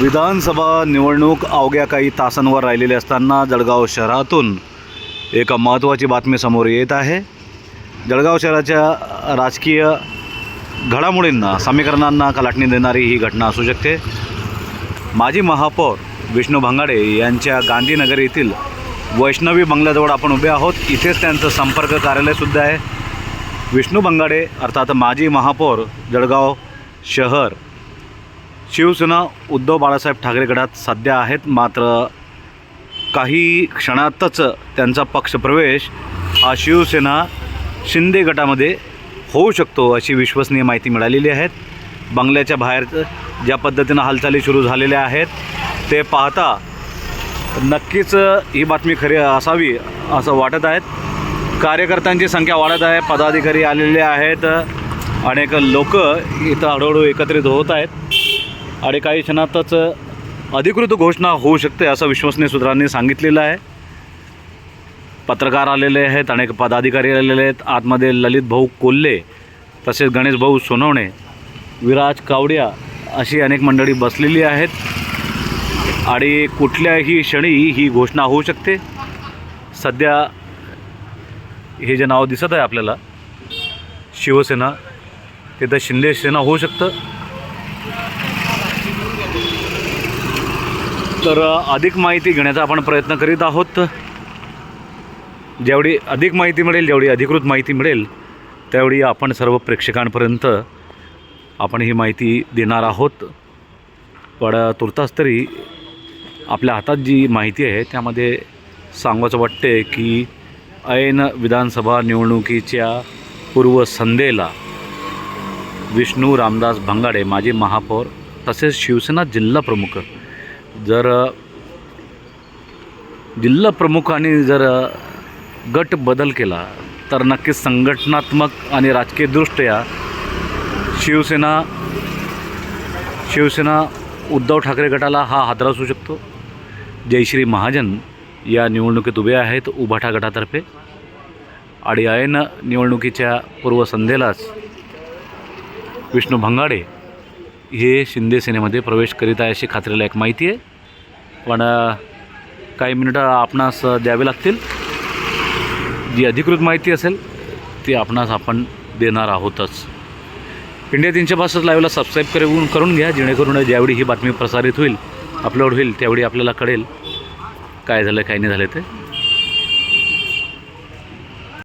विधानसभा निवडणूक अवघ्या काही तासांवर राहिलेली असताना जळगाव शहरातून एक महत्त्वाची बातमी समोर येत आहे. जळगाव शहराच्या राजकीय घडामोडींना समीकरणांना कलाटणी देणारी ही घटना असू शकते. माजी महापौर विष्णू भंगाडे यांच्या गांधीनगर येथील वैष्णवी बंगल्याजवळ आपण उभे आहोत. इथेच त्यांचं संपर्क कार्यालयसुद्धा आहे. विष्णू बंगाडे अर्थात माजी महापौर जळगाव शहर शिवसेना उद्धव बाळासाहेब ठाकरे गटात सध्या आहेत. मात्र काही क्षणातच त्यांचा पक्षप्रवेश हा शिवसेना शिंदे गटामध्ये होऊ शकतो अशी विश्वसनीय माहिती मिळालेली आहे. बंगल्याच्या बाहेर ज्या पद्धतीनं हालचाली सुरू झालेल्या आहेत ते पाहता नक्कीच ही बातमी खरी असावी असं वाटत आहेत. कार्यकर्त्यांची संख्या वाढत आहे पदाधिकारी आलेले आहेत. अनेक लोक इथं हळूहळू एकत्रित होत आहेत. आणि काही क्षणातच अधिकृत घोषणा होऊ शकते असं विश्वसनीय सूत्रांनी सांगितलेलं आहे. पत्रकार आलेले आहेत अनेक पदाधिकारी आलेले आहेत. आतमध्ये ललित भाऊ कोल्हे तसेच गणेश भाऊ सोनवणे विराज कावडिया अशी अनेक मंडळी बसलेली आहेत. आणि कुठल्याही क्षणी ही घोषणा होऊ शकते. सध्या हे जे नाव दिसत आहे आपल्याला शिवसेना तिथं शिंदे सेना होऊ शकतं. तर अधिक माहिती घेण्याचा आपण प्रयत्न करीत आहोत. जेवढी अधिक माहिती मिळेल जेवढी अधिकृत माहिती मिळेल त्यावेळी आपण सर्व प्रेक्षकांपर्यंत आपण ही माहिती देणार आहोत. पण तुर्तास तरी आपल्या हातात जी माहिती आहे त्यामध्ये सांगायचं वाटते की ऐन विधानसभा निवडणुकीच्या पूर्वसंध्येला विष्णू रामदास भंगाडे माजी महापौर तसेच शिवसेना जिल्हा प्रमुख जर जिल्हा प्रमुखांनी जर गट बदल केला तर नक्कीच संघटनात्मक आणि राजकीयदृष्ट्या शिवसेना शिवसेना उद्धव ठाकरे गटाला हा हादरा असू शकतो. जयश्री महाजन या निवडणुकीत उभे आहेत उभाठा गटातर्फे. आणि ऐन निवडणुकीच्या पूर्वसंध्येलाच विष्णू भंगाडे हे शिंदे सेनेमध्ये प्रवेश करीत आहे अशी खात्रीला एक माहिती आहे. पण काही मिनिटं आपणास द्यावे लागतील. जी अधिकृत माहिती असेल ती आपणास आपण देणार आहोतच. इंडिया तीनशे पासष्ट लाईव्हला सबस्क्राईब करून करून घ्या जेणेकरून ज्यावेळी ही बातमी प्रसारित होईल अपलोड होईल त्यावेळी आपल्याला कळेल काय झालं काय नाही झालं ते.